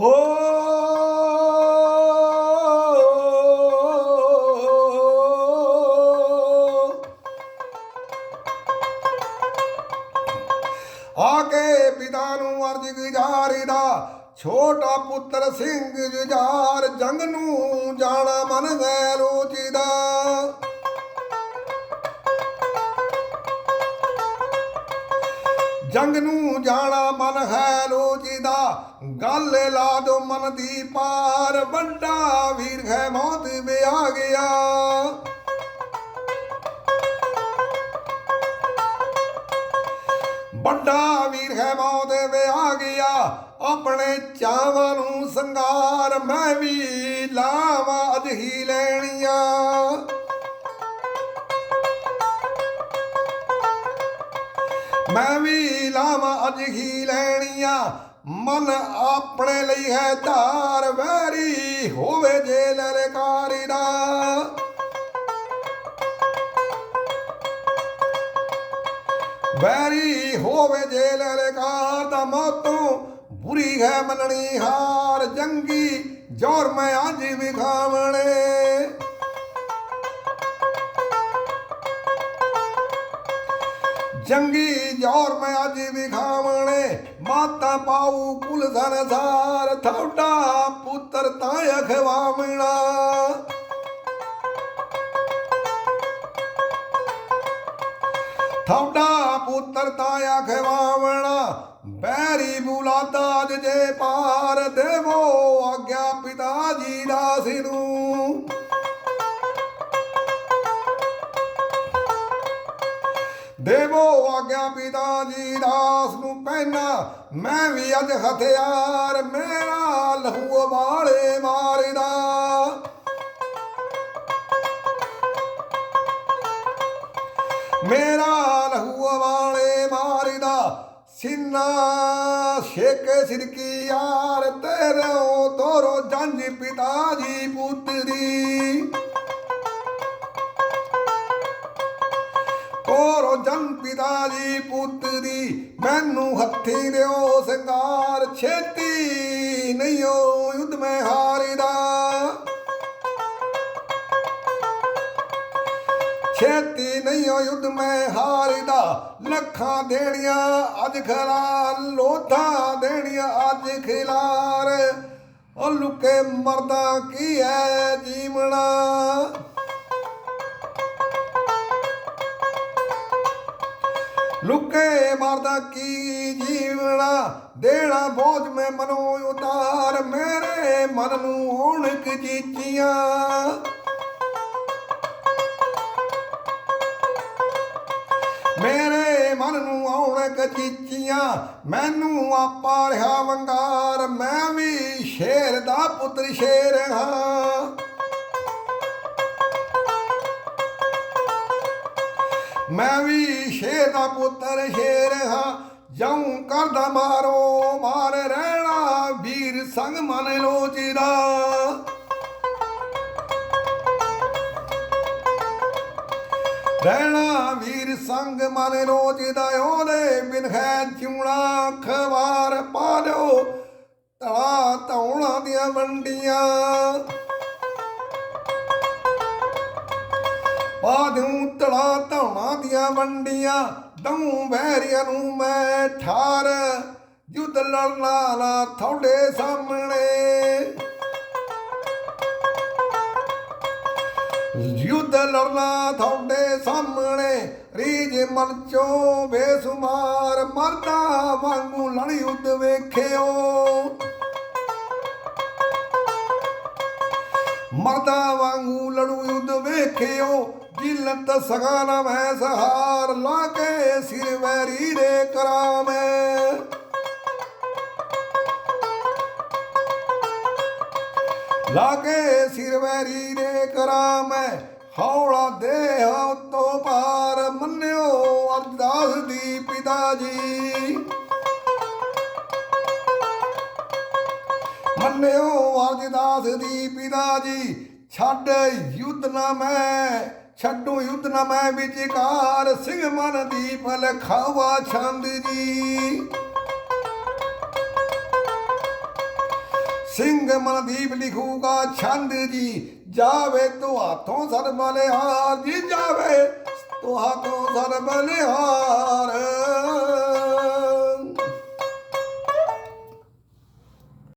ਹੋ। ਆ ਕੇ ਪਿਤਾ ਨੂੰ ਅਰਜ ਗੁਜ਼ਾਰੀ ਦਾ ਛੋਟਾ ਪੁੱਤਰ ਸਿੰਘ ਜੁਝਾਰ, ਜੰਗ ਨੂੰ ਜਾਣਾ ਮਨ ਗੈ ਲੋਚੀਦਾ ਜੰਗ ਨੂੰ ਜਾਣਾ ਮਨ ਹੈ ਲੋਚੀਦਾ ਗੱਲ ਲਾ ਦੋ ਮਨ ਦੀ ਪਾਰ, ਵੱਡਾ ਵੀਰ ਹੈ ਮੌਤ ਵਿਆ ਗਿਆ। ਵੱਡਾ ਵੀਰ ਹੈ ਮੌਤ ਵਿਆ ਗਿਆ, ਆਪਣੇ ਚਾਵਾਂ ਨੂੰ ਸੰਗਾਰ ਮੈਂ ਵੀ ਲਾਵਾਂ ਅਜ ਹੀ ਲੈਣੀਆਂ। ਮੈਂ ਵੀ ਲਾਵਾਂ ਅਜ ਹੀ ਲੈਣੀਆਂ। ਮਨ ਆਪਣੇ ਲਈ ਹੈ ਧਾਰ, ਵੈਰੀ ਹੋਵੇ ਜੇ ਲਲਕਾਰੀ ਦਾ। ਵੈਰੀ ਹੋਵੇ ਜੇ ਲਲਕਾਰ ਦਾ ਮੌਤੋਂ ਬੁਰੀ ਹੈ ਮੰਨਣੀ ਹਾਰ, ਜੰਗੀ ਜੋਰ ਮੈਂ ਅੱਜ ਵਿਖਾਵਣੇ। ਜੰਗੀ ਜੋਰ ਮੈਂ ਅੱਜ ਵਿਖਾਵਣੇ, ਮਾਤਾ ਪਾਉ ਕੁਲ ਸੰਸਾਰ ਤੁਹਾਡਾ ਪੁੱਤਰ ਤਾਂ ਅਖਵਾਵਣਾ। ਤੁਹਾਡਾ ਪੁੱਤਰ ਤਾਂ ਅਖਵਾਵਣਾ, ਬੈਰੀ ਬੁਲਾਦਾ ਅਜ ਜੇ ਪਾਰ, ਦੇਵੋ ਆਗਿਆ ਪਿਤਾ ਜੀ ਦਾਸ ਨੂੰ ਦੇਵੋ ਆਗਿਆ ਪਿਤਾ ਜੀ ਦਾਸ ਨੂੰ ਪਹਿਨਾ। ਮੈਂ ਵੀ ਅੱਜ ਹਥਿਆਰ, ਮੇਰਾ ਲਹੂ ਵਾਲੇ ਮਾਰਦਾ। ਮੇਰਾ ਲਹੂ ਵਾਲੇ ਮਾਰਦਾ। ਸਿੰਨਾ ਛੇਕੇ ਸਿਰਕੀ ਯਾਰ, ਤੇਰੇ ਤੋਰੋ ਜੰਜ ਪਿਤਾ ਜੀ ਪੁੱਤਰੀ। ਤੋਰੋ ਜਨ ਪਿਤਾ ਜੀ ਪੁੱਤਰੀ ਮੈਨੂੰ ਹੱਥੀ ਦਿਓ ਸੰਗਾਰ ਛੇਤੀ ਨਹੀਂ ਓ ਯੁੱਧ ਮੈਂ ਹਾਰਦਾ। ਛੇਤੀ ਨਹੀਂ ਓ ਯੁੱਧ ਮੈਂ ਹਾਰਦਾ, ਲੱਖਾਂ ਦੇਣੀਆਂ ਅੱਜ ਖਲਾ ਲੋਥਾਂ ਦੇਣੀਆਂ ਅੱਜ ਖਿਲਾਰ। ਉਹ ਲੁਕੇ ਮਰਦਾ ਕੀ ਹੈ ਜੀਵਣਾ? ਲੁਕੇ ਮਾਰਦਾ ਕੀ ਜੀਵਣਾ ਦੇਣਾ ਬੋਝ ਮੈਂ ਮਨੋ ਉਤਾਰ, ਮੇਰੇ ਮਨ ਨੂੰ ਹੋਣ ਕਜੀਚੀਆਂ ਮੇਰੇ ਮਨ ਨੂੰ ਆਉਣ ਚੀਚੀਆਂ, ਮੈਨੂੰ ਆਪਾ ਰਿਹਾ ਵੰਗਾਰ, ਮੈਂ ਵੀ ਸ਼ੇਰ ਦਾ ਪੁੱਤਰ ਸ਼ੇਰ ਹਾਂ। ਮੈਂ ਵੀ ਸ਼ੇਰ ਦਾ ਪੁੱਤਰ, ਸ਼ੇਰ ਹਾਂ ਜਾਉ ਕਰਦਾ ਮਾਰੋ, ਮਾਰ ਰਹਿਣਾ ਵੀਰ ਸੰਗ ਮਨ ਲੋਚਦਾ। ਰਹਿਣਾ ਵੀਰ ਸੰਗ ਮਨ ਲੋਚਦਾ, ਉਹਦੇ ਬਿਨ ਹੈ ਚੂਣਾ ਖਵਾਰ ਪਾ ਲਿਓ ਤਲਾ ਧੌਣਾ ਦੀਆਂ ਵੰਡੀਆਂ। ਪਾਦੂ ਤਲਾ ਧੌਣਾ ਦੀਆਂ ਵੰਡੀਆਂ, ਦਊ ਵੈਰੀਆਂ ਨੂੰ ਮੈਂ ਠਾਰ। ਯੁੱਧ ਲੜਨਾ ਨਾ ਤੁਹਾਡੇ ਸਾਹਮਣੇ। ਯੁੱਧ ਲੜਨਾ ਤੁਹਾਡੇ ਸਾਹਮਣੇ, ਰੀਜ ਮਨ ਚੋਂ ਬੇਸੁਮਾਰ ਮਰਦਾ ਵਾਂਗੂ ਲੜ ਯੁੱਧ ਵੇਖਿਓ। ਮਰਦਾ ਵਾਂਗੂ ਲੜੂ ਯੁੱਧ ਵੇਖਿਓ ਜਿਲਤ ਸਗਾਨਾ ਮੈਂ ਸਹਾਰ ਲਾ ਕੇ ਸਿਰ ਵੈਰੀ ਦੇ ਕਰਾਮੇ। ਲਾ ਕੇ ਸਿਰ ਵੈਰੀ ਦੇ ਕਰਾਮੇ। ਹੌਲਾ ਦੇਹ ਤੋਂ ਪਾਰ ਮੰਨਿਓ ਅਰਦਾਸ ਦੀ ਪਿਤਾ ਜੀ। ਮੰਨਿਓ ਅਰਦਾਸ ਦੀ ਪਿਤਾ ਜੀ, ਛੱਡ ਯੁੱਧ ਨਾ ਮੈਂ। ਛੱਡੂ ਯੁੱਧ ਨਾ ਮੈਂ ਵਿਚਕਾਰ, ਸਿੰਘ ਮਨ ਦੀਪ ਲਖਾਵਾ ਛੰਦ ਜੀ। ਸਿੰਘ ਮਨਦੀਪ ਲਿਖੂਗਾ ਛੰਦ ਜੀ, ਜਾਵੇ ਤੋ ਹੱਥੋਂ ਸਰ ਬਲਿਹਾਰ ਜੀ, ਜਾਵੇ ਤੋ ਹੱਥੋਂ ਸਰ ਬਲਿਹਾਰ।